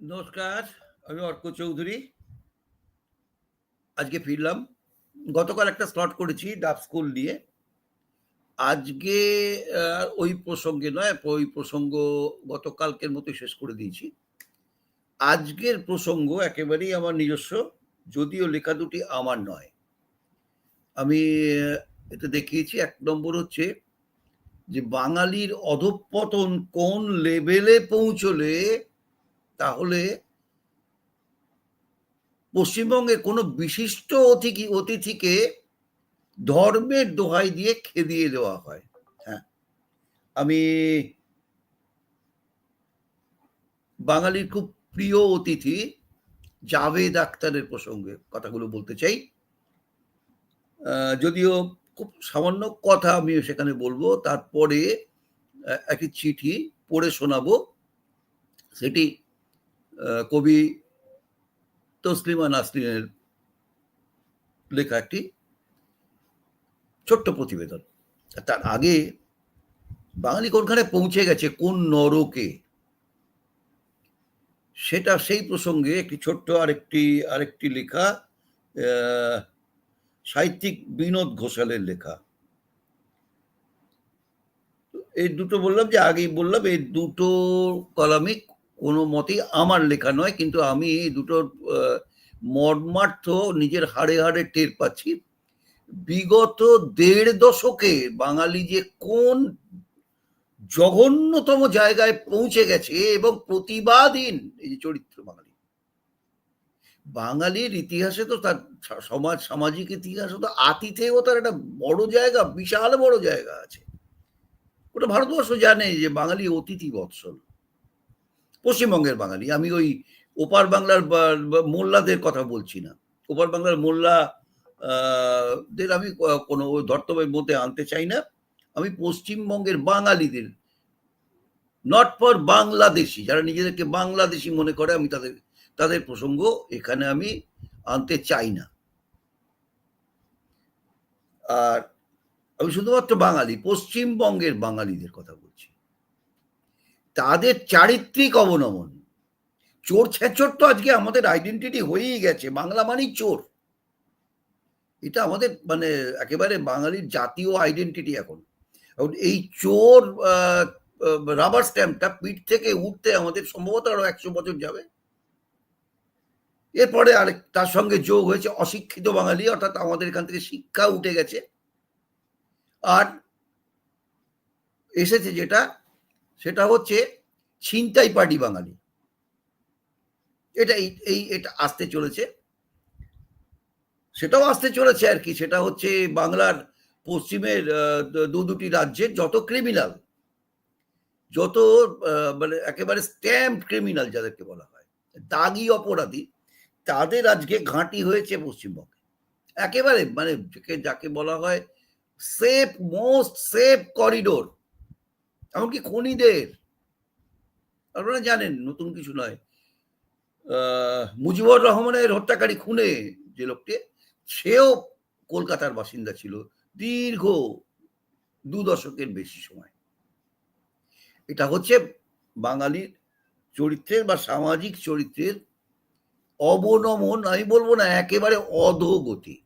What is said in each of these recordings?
নমস্কার, আমি অর্ক চৌধুরী। আজকে ফিরলাম। গতকাল একটা স্লট করেছি ডাব স্কুল নিয়ে। আজকে ওই প্রসঙ্গে নয়, ওই প্রসঙ্গ গতকালকের মতো শেষ করে দিয়েছি। আজকের প্রসঙ্গ একেবারেই আমার নিজস্ব, যদিও লেখা দুটি আমার নয়। আমি এটা দেখিয়েছি, এক নম্বর হচ্ছে যে বাঙালির অধঃপতন কোন লেভেলে পৌঁছলে তাহলে পশ্চিমবঙ্গে কোনো বিশিষ্ট অতিথি, অতিথিকে ধর্মের দোহাই দিয়ে খেদিয়ে দেওয়া হয়। হ্যাঁ। আমি বাঙালির খুব প্রিয় অতিথি জাভেদ আক্তারের প্রসঙ্গে কথাগুলো বলতে চাই। যদিও খুব সামান্য কথা আমি সেখানে বলব, তারপরে একটি চিঠি পড়ে শোনাবো। সেটি কবি তসলিমা নাসরিনের লেখা একটি ছোট্ট প্রতিবেদন। তার আগে বাঙালি কোনখানে পৌঁছে গেছে, কোন নরকে, সেটা সেই প্রসঙ্গে একটি ছোট্ট আরেকটি আরেকটি লেখা সাহিত্যিক বিনোদ ঘোষালের লেখা। এই দুটো বললাম যে আগেই বললাম, এই দুটো কলামই কোনো মতেই আমার লেখা নয়, কিন্তু আমি এই দুটোর মর্মার্থ নিজের হাড়ে হাড়ে টের পাচ্ছি। বিগত দেড় দশকে বাঙালি যে কোন জঘন্যতম জায়গায় পৌঁছে গেছে এবং প্রতিবাদীন এই যে চরিত্র বাঙালি। বাঙালির ইতিহাসে তো তার সমাজ, সামাজিক ইতিহাসে তো আতিথেও তার একটা বড় জায়গা, বিশাল বড় জায়গা আছে। ওটা ভারতবর্ষ জানে যে বাঙালি অতিথি বৎসল। পশ্চিমবঙ্গের বাঙালি। আমি ওই ওপার বাংলার মোল্লাদের কথা বলছি না। ওপার বাংলার মোল্লা দের আমি কোনো ধর্তব্যের মধ্যে আনতে চাই না। আমি পশ্চিমবঙ্গের বাঙালিদের নট ফর বাংলাদেশি, যারা নিজেদেরকে বাংলাদেশি মনে করে, আমি তাদের তাদের প্রসঙ্গ এখানে আমি আনতে চাই না। আর আমি শুধুমাত্র বাঙালি, পশ্চিমবঙ্গের বাঙালিদের কথা বলছি। তাদের চারিত্রিক অবনমন। চোর ছেচোর তো আজকে আমাদের আইডেন্টিটি হয়েই গেছে, বাংলা মানেই চোর। এটা আমাদের মানে একেবারে বাঙালির জাতীয় আইডেন্টিটি এখন। এই চোর রাবার স্ট্যাম্পটা পিঠ থেকে উঠতে আমাদের সম্ভবত আরও একশো বছর যাবে। এরপরে আরেক, তার সঙ্গে যোগ হয়েছে অশিক্ষিত বাঙালি, অর্থাৎ আমাদের এখান থেকে শিক্ষা উঠে গেছে। আর এসেছে যেটা সেটা হচ্ছে ছিনতাই পার্টি বাঙালি। এটা এই এটা আসতে চলেছে। সেটাও আসতে চলেছে আর কি, সেটা হচ্ছে বাংলার পশ্চিমের দু দুটি রাজ্যের যত ক্রিমিনাল যত মানে একেবারে স্ট্যাম্প ক্রিমিনাল যাদেরকে বলা হয়, দাগি অপরাধী, তাদের আজকে ঘাঁটি হয়েছে পশ্চিমবঙ্গে। একেবারে মানে যাকে বলা হয় সেফ মোস্ট সেফ করিডোর এমনকি খনিদের, আপনারা জানেন, নতুন কিছু নয়। মুজিবুর রহমানের হত্যাকারী খুনে যে লোকটি, সেও কলকাতার বাসিন্দা ছিল দীর্ঘ দু দশকের বেশি সময়। এটা হচ্ছে বাঙালির চরিত্রের বা সামাজিক চরিত্রের অবনমন, আমি বলব না, একেবারে অধোগতি।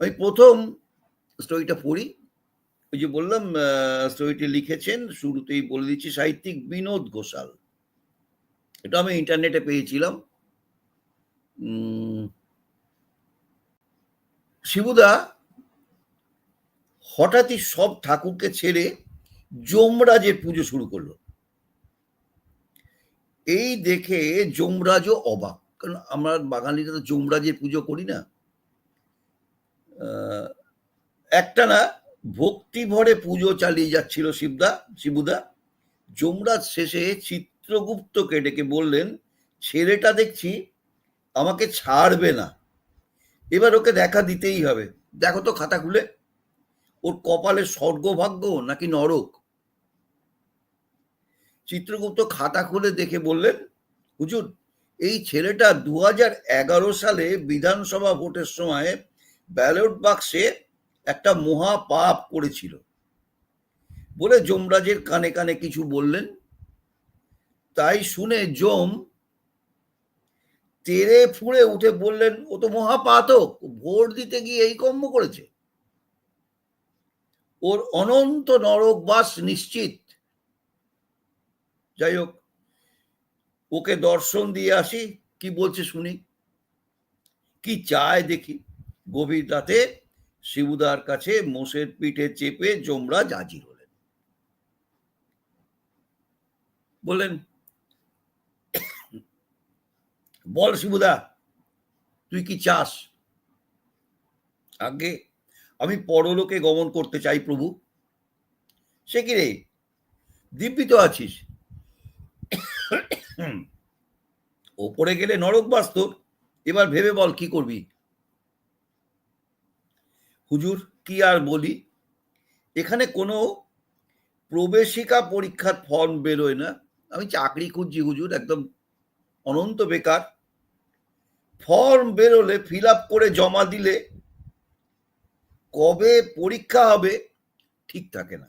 আমি প্রথম স্টোরিটা পড়ি ওই যে বললাম স্টোরিটি লিখেছেন, শুরুতেই বলে দিচ্ছি, সাহিত্যিক বিনোদ ঘোষাল। এটা আমি ইন্টারনেটে পেয়েছিলাম। শিবুদা, হঠাৎই সব ঠাকুরকে ছেড়ে যমরাজের পুজো শুরু করল। এই দেখে যমরাজও অবাক, কারণ আমরা বাঙালিরা তো যমরাজের পুজো করি না। একটা না ভক্তি ভরে পুজো চালিয়ে যাচ্ছিল শিবদা, শিবুদা। যমরাজ শেষে চিত্রগুপ্তকে ডেকে বললেন, ছেলেটা দেখছি আমাকে ছাড়বে না। এবার ওকে দেখা দিতেই হবে। দেখো তো খাতা খুলে। ওর কপালে স্বর্গভাগ্য নাকি নরক? চিত্রগুপ্ত খাতা খুলে দেখে বললেন, হুজুর, এই ছেলেটা দু সালে বিধানসভা ভোটের সময় ব্যালট বাক্সে একটা মহা পাপ করেছিল। বলে যমরাজের কানে কানে কিছু বললেন। তাই শুনে জম তেরে ফুঁড়ে উঠে বললেন, ও তো মহাপাতক ভোট দিতে গিয়ে এই কর্ম করেছে। ওর অনন্ত নরকবাস নিশ্চিত। যাই হোক, ওকে দর্শন দিয়ে আসি। কি বলছে শুনি? কি চায় দেখি? গভীর রাতে শিবুদার কাছে মোষের পিঠে চেপে জমরা জাজির হলেন। বললেন, বল শিবুদা, তুই কি চাস? আগে আমি পরলোকে গমন করতে চাই প্রভু। সে কি রে? দিব্যি তো আছিস। ওপরে গেলে নরক বাস্তব এবার ভেবে বল কি করবি? হুজুর, কি আর বলি? এখানে কোনো প্রবেশিকা পরীক্ষার ফর্ম বেরোয় না। আমি চাকরি খুঁজছি হুজুর, একদম অনন্ত বেকার। ফর্ম বেরোলে ফিল আপ করে জমা দিলে কবে পরীক্ষা হবে ঠিক থাকে না।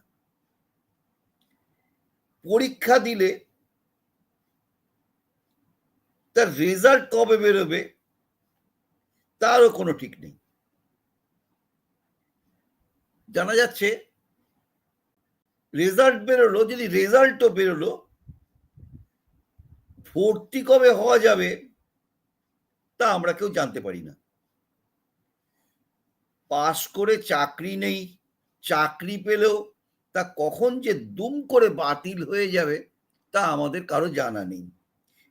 পরীক্ষা দিলে তার রেজাল্ট কবে বেরোবে তারও কোনো ঠিক নেই। জানা যাচ্ছে রেজাল্ট বেরোলো, যদি রেজাল্টও বেরোলো, ভর্তি কবে হওয়া যাবে তা আমরা কেউ জানতে পারি না। পাশ করে চাকরি নেই, চাকরি পেলেও তা কখন যে দুম করে বাতিল হয়ে যাবে তা আমাদের কারও জানা নেই।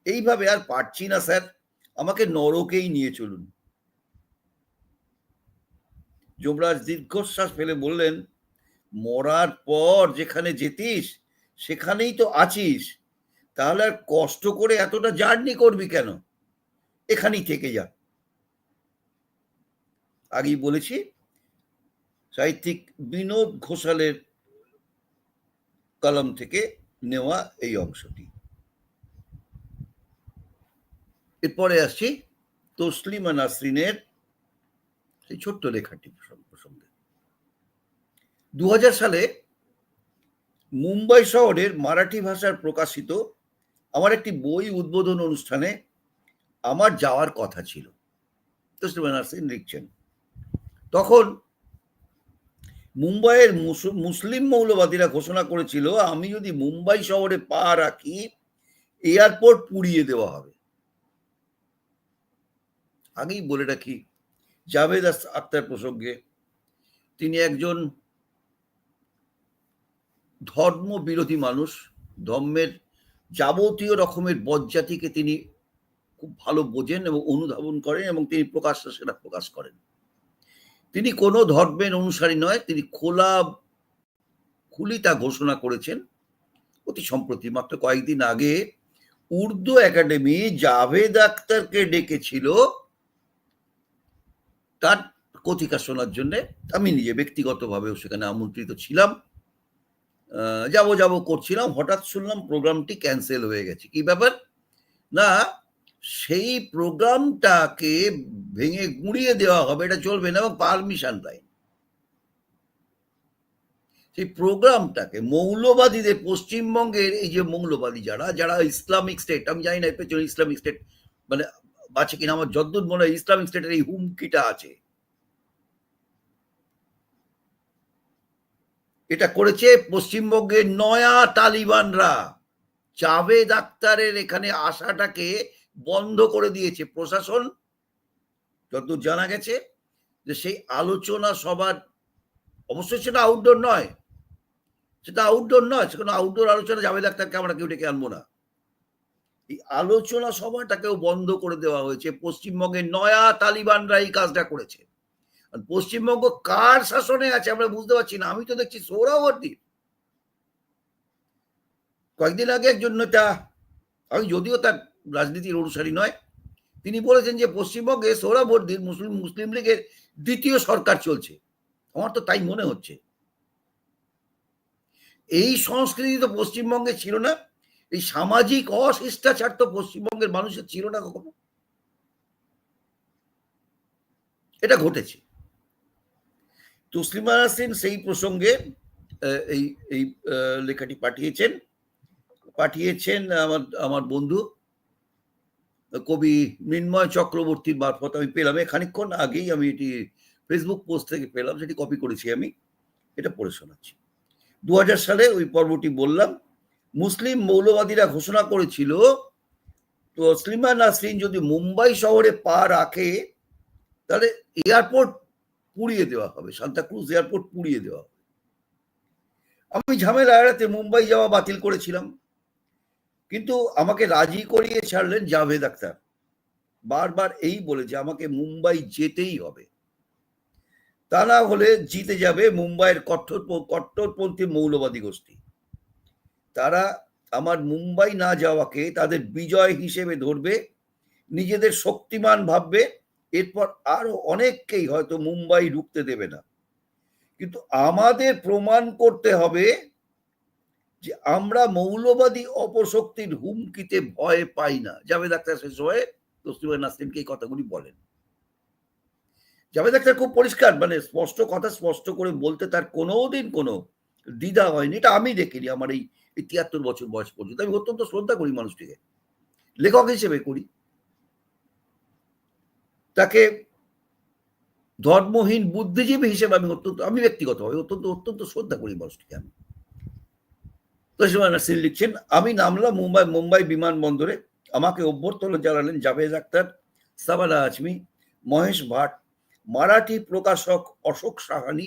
এইভাবে আর পারছি না, স্যার। আমাকে নরকেই নিয়ে চলুন। যুবরাজ দীর্ঘশ্বাস ফেলে বললেন, মরার পর যেখানে যেতিস, সেখানেই তো আছিস। তাহলে আর কষ্ট করে এতটা জার্নি করবি কেন? এখানেই থেকে যা। আগেই বলেছি, সাহিত্যিক বিনোদ ঘোষালের কলম থেকে নেওয়া এই অংশটি। এরপরে আসছি তসলিমা নাসরিনের সেই ছোট্ট লেখাটি প্রসঙ্গে। দু হাজার সালে মুম্বাই শহরের মারাঠি ভাষার প্রকাশিত আমার একটি বই উদ্বোধন অনুষ্ঠানে আমার যাওয়ার কথা ছিল। লিখছেন। তখন মুম্বাইয়ের মুসলিম মৌলবাদীরা ঘোষণা করেছিল, আমি যদি মুম্বাই শহরে পা রাখি, এয়ারপোর্ট পুড়িয়ে দেওয়া হবে। আগেই বলে রাখি জাভেদ আক্তার প্রসঙ্গে তিনি একজন ধর্ম বিরোধী মানুষ। ধর্মের যাবতীয় রকমের বজ্জাতিকে তিনি খুব ভালো বোঝেন এবং অনুধাবন করেন এবং তিনি প্রকাশ্য সেটা প্রকাশ করেন। তিনি কোনো ধর্মের অনুসারী নয়, তিনি খোলা খুলি তা ঘোষণা করেছেন অতি সম্প্রতি। মাত্র কয়েকদিন আগে উর্দু একাডেমি জাভেদ আক্তারকে ডেকেছিল তার কথিকা শোনার জন্য আমি নিজে ব্যক্তিগতভাবেও সেখানে আমন্ত্রিত ছিলাম। যাব যাব করছিলাম। হঠাৎ শুনলাম প্রোগ্রামটি ক্যান্সেল হয়ে গেছে। কি ব্যাপার? না, সেই প্রোগ্রামটাকে ভেঙে গুঁড়িয়ে দেওয়া হবে, এটা চলবে না, এবং পারমিশন দেয় সেই প্রোগ্রামটাকে মৌলবাদীদের, পশ্চিমবঙ্গের এই যে মৌলবাদী যারা যারা ইসলামিক স্টেট, আমি জানি না পেছনে ইসলামিক স্টেট মানে আছে কিনা আমার যদ্দূর মনে হয় ইসলামিক স্টেটের এই হুমকিটা আছে। এটা করেছে পশ্চিমবঙ্গের নয়া তালিবানরা। জাভেদ আক্তারের এখানে আসাটাকে বন্ধ করে দিয়েছে প্রশাসন। যতদূর জানা গেছে যে সেই আলোচনা সবার অবশ্যই সেটা আউটডোর নয়, সেটা আউটডোর নয়, সেখানে আউটডোর আলোচনা জাভেদ আক্তারকে আমরা কেউ ডেকে আনব না। এই আলোচনা সভাটাকেও বন্ধ করে দেওয়া হয়েছে। পশ্চিমবঙ্গের নয়া তালিবানরা এই কাজটা করেছে। পশ্চিমবঙ্গ কার শাসনে আছে আমরা বুঝতে পারছি না। আমি তো দেখছি সৌরবর্তী। কয়েকদিন আগে একজন নেতা, আমি যদিও তার রাজনীতির অনুসারী নয়, তিনি বলেছেন যে পশ্চিমবঙ্গে সৌরবর্দীর মুসলিম মুসলিম লীগের দ্বিতীয় সরকার চলছে। আমার তো তাই মনে হচ্ছে। এই সংস্কৃতি তো পশ্চিমবঙ্গে ছিল না। এই সামাজিক অশিষ্টাচার তো পশ্চিমবঙ্গের মানুষের ছিল না কখনো? এটা ঘটেছে। তসলিমা নাসরিন সেই প্রসঙ্গে এই এই লেখাটি পাঠিয়েছেন। পাঠিয়েছেন আমার আমার বন্ধু, কবি মৃন্ময় চক্রবর্তীর মারফত। আমি পেলাম এই খানিকক্ষণ আগেই আমি এটি ফেসবুক পোস্ট থেকে পেলাম, সেটি কপি করেছি আমি। এটা পড়ে শোনাচ্ছি। দু হাজার সালে ওই পর্বটি বললাম মুসলিম মৌলবাদীরা ঘোষণা করেছিল, তো স্লিমা নাসরিন যদি মুম্বাই শহরে পা রাখে, তাহলে এয়ারপোর্ট পুড়িয়ে দেওয়া হবে, সান্তাক্রুজ এয়ারপোর্ট পুড়িয়ে দেওয়া হবে। আমি ঝামেলা এড়াতে মুম্বাই যাওয়া বাতিল করেছিলাম, কিন্তু আমাকে রাজি করিয়ে ছাড়লেন জাভেদ আক্তার বারবার এই বলে যে আমাকে মুম্বাই যেতেই হবে। তা না হলে জিতে যাবে মুম্বাইয়ের কঠোর কট্টরপন্থী মৌলবাদী গোষ্ঠী। তারা আমার মুম্বাই না যাওয়াকে তাদের বিজয় হিসেবে ধরবে, নিজেদের শক্তিমান ভাববে, এরপর আরও অনেককেই হয়তো মুম্বাই ঢুকতে দেবে না। কিন্তু আমাদের প্রমাণ করতে হবে যে আমরা মৌলবাদী অপশক্তির হুমকিতে ভয় পাই না। জাভেদ আক্তার শেষ হয়ে তসলিমা নাসরিনকে এই কথাগুলি বলেন। জাভেদ আক্তার খুব পরিষ্কার মানে স্পষ্ট কথা স্পষ্ট করে বলতে তার কোনোদিন কোনো দ্বিধা হয়নি। এটা আমি দেখিনি, আমার এই এই তিয়াত্তর বছর বয়স পর্যন্ত। আমি অত্যন্ত শ্রদ্ধা করি মানুষটিকে। লেখক হিসেবে করি। তাকে ধর্মহীন বুদ্ধিজীবী হিসেবে আমি অত্যন্ত আমি ব্যক্তিগতভাবে অত্যন্ত অত্যন্ত শ্রদ্ধা করি মানুষটিকে আমি। তো সিং লিখছেন, আমি নামলাম মুম্বাই মুম্বাই বিমানবন্দরে। আমাকে অভ্যর্থনা জানালেন জাভেদ আক্তার, সাবানা আজমি, মহেশ ভাট, মারাঠি প্রকাশক অশোক সাহানি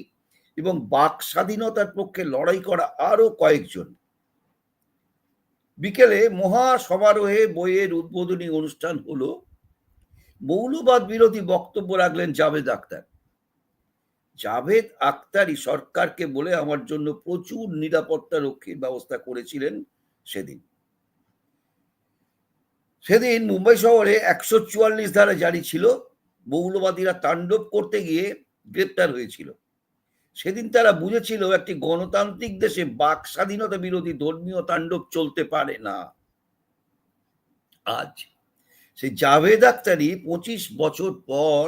এবং বাক স্বাধীনতার পক্ষে লড়াই করা আরও কয়েকজন। বিকেলে মহা সমারোহে বইয়ের উদ্বোধনী অনুষ্ঠান হলো। মৌলবাদ বিরোধী বক্তব্য রাখলেন জাভেদ আক্তার জাভেদ আক্তারই সরকারকে বলে আমার জন্য প্রচুর নিরাপত্তা রক্ষীর ব্যবস্থা করেছিলেন সেদিন। সেদিন মুম্বাই শহরে একশো চুয়াল্লিশ ধারা জারি ছিল। মৌলবাদীরা তাণ্ডব করতে গিয়ে গ্রেপ্তার হয়েছিল। সেদিন তারা বুঝেছিল একটি গণতান্ত্রিক দেশে বাক স্বাধীনতা বিরোধী ধর্মীয় তাণ্ডব চলতে পারে না। আজ সেই জাভেদ আক্তারি পঁচিশ বছর পর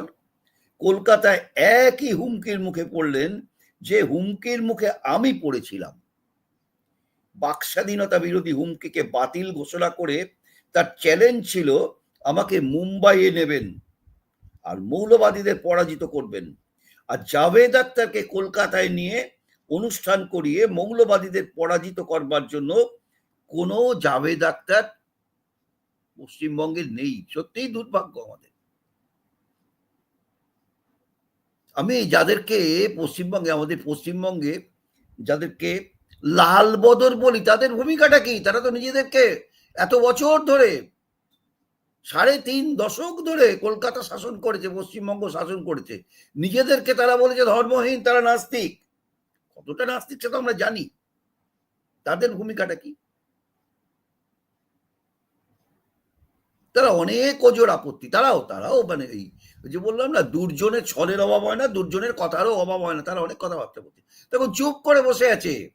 কলকাতায় একই হুমকির মুখে পড়লেন যে হুমকির মুখে আমি পড়েছিলাম। বাক স্বাধীনতা বিরোধী হুমকিকে বাতিল ঘোষণা করে তার চ্যালেঞ্জ ছিল, আমাকে মুম্বাইয়ে নেবেন আর মৌলবাদীদের পরাজিত করবেন। আর জাভেদ আক্তারকে কলকাতায় নিয়ে অনুষ্ঠান করিয়ে মৌলবাদীদের পরাজিত করবার জন্য কোনো জাভেদ আক্তার পশ্চিমবঙ্গে নেই। সত্যিই দুর্ভাগ্য আমাদের। আমি যাদেরকে পশ্চিমবঙ্গে, আমাদের পশ্চিমবঙ্গে যাদেরকে লাল বদর বলি, তাদের ভূমিকাটা কি? তারা তো নিজেদেরকে এত বছর ধরে সাড়ে তিন দশক ধরে কলকাতা শাসন করেছে, পশ্চিমবঙ্গ শাসন করেছে। নিজেদেরকে তারা বলেছে ধর্মহীন, তারা নাস্তিক। কতটা নাস্তিক সেটা আমরা জানি। তাদের ভূমিকাটা কি? তারা অনেক ওজোর আপত্তি। তারাও তারাও মানে এই যে বললাম না, দুর্জনের ছলের অভাব হয় না, দুর্জনের কথারও অভাব হয় না, তারা অনেক কথাবার্তা বলছে। তখন চুপ করে বসে আছে।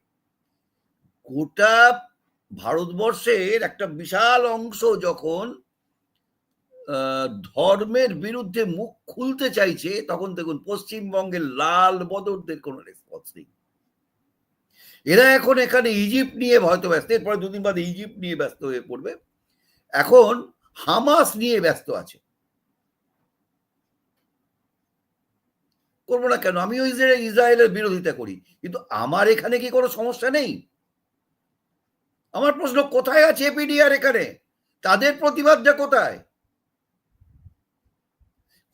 গোটা ভারতবর্ষের একটা বিশাল অংশ যখন ধর্মের বিরুদ্ধে মুখ খুলতে চাইছে, তখন দেখুন পশ্চিমবঙ্গের লাল বদরদের কোনো রেসপন্স নেই। এরা এখন এখানে ইজিপ্ট নিয়ে হয়তো ব্যস্ত, এরপরে দুদিন বাদে ইজিপ্ট নিয়ে ব্যস্ত হয়ে পড়বে। এখন হামাস নিয়ে ব্যস্ত আছে। করব না কেন? আমি আমিও ইসরায়েলের বিরোধিতা করি, কিন্তু আমার এখানে কি কোনো সমস্যা নেই? আমার প্রশ্ন কোথায় আছে এপিডিআর এখানে? তাদের প্রতিবাদটা কোথায়?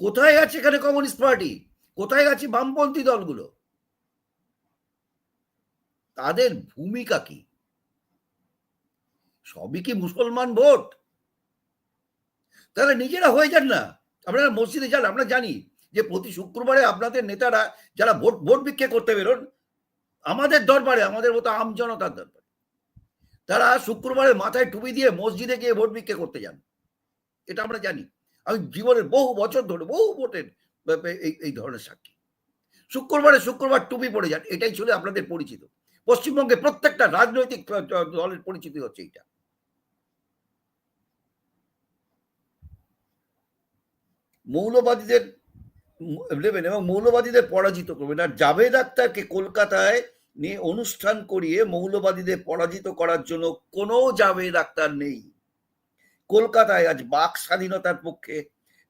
কোথায় গেছে এখানে কমিউনিস্ট পার্টি কোথায় গেছে বামপন্থী দলগুলো? তাদের ভূমিকা কি? সবই কি মুসলমান ভোট? তাহলে নিজেরা হয়ে যান না। আপনারা মসজিদে যান, আমরা জানি যে প্রতি শুক্রবারে আপনাদের নেতারা যারা ভোট ভোট বিক্ষে করতে বেরোন, আমাদের দরবারে, আমাদের মতো আম জনতার দরবারে। তারা শুক্রবারে মাথায় টুপি দিয়ে মসজিদে গিয়ে ভোট বিক্ষে করতে যান। এটা আমরা জানি। আমি জীবনের বহু বছর ধরে, বহু ভোটের এই এই ধরনের সাক্ষী। শুক্রবারে শুক্রবার টুপি পড়ে যান, এটাই ছিল আপনাদের পরিচিত। পশ্চিমবঙ্গে প্রত্যেকটা রাজনৈতিক দলের পরিচিতি হচ্ছে এইটা। মৌলবাদীদের নেবেন এবং মৌলবাদীদের পরাজিত করবেন। আর জাভেদ আক্তারকে কলকাতায় নিয়ে অনুষ্ঠান করিয়ে মৌলবাদীদের পরাজিত করার জন্য কোনো যাবে আক্তার নেই। কলকাতায় আজ বাক স্বাধীনতার পক্ষে,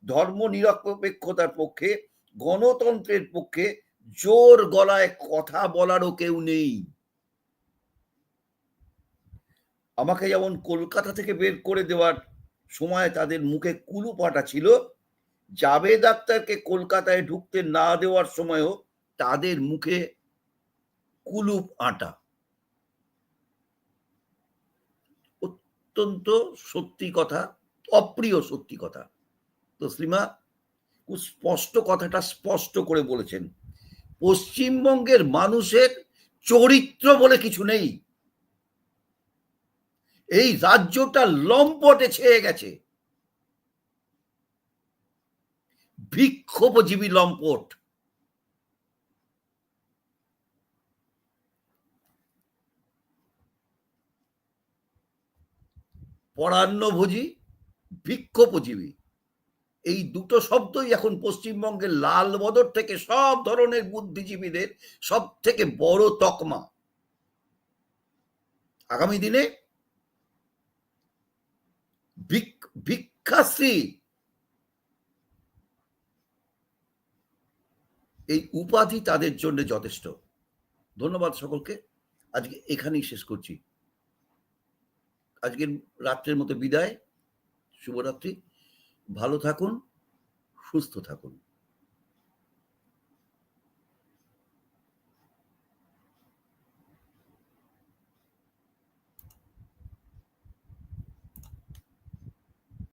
ধর্ম নিরপেক্ষতার পক্ষে, গণতন্ত্রের পক্ষে জোর গলায় কথা বলারও কেউ নেই। আমাকে যেমন কলকাতা থেকে বের করে দেওয়ার সময় তাদের মুখে কুলুপাটা ছিল জাবেদ আক্তারকে কলকাতায় ঢুকতে না দেওয়ার সময়ও তাদের মুখে কুলুপ আটা। অত্যন্ত সত্যি কথা, অপ্রিয় সত্যি কথা। তো শ্রীমা, খুব স্পষ্ট কথাটা স্পষ্ট করে বলেছেন। পশ্চিমবঙ্গের মানুষের চরিত্র বলে কিছু নেই। এই রাজ্যটা লম্পটে ছেয়ে গেছে। বিক্ষোভজীবী লম্পট। পরান্নভোজী বিক্ষোভজীবী এই দুটো শব্দই এখন পশ্চিমবঙ্গের লাল বদর থেকে সব ধরনের বুদ্ধিজীবীদের সব থেকে বড় তকমা। আগামী দিনে ভিক- ভিক্ষাশ্রী এই উপাধি তাদের জন্য যথেষ্ট। ধন্যবাদ সকলকে। আজকে এখানেই শেষ করছি। আজকের রাত্রের মতো বিদায়। শুভরাত্রি। ভালো থাকুন সুস্থ থাকুন।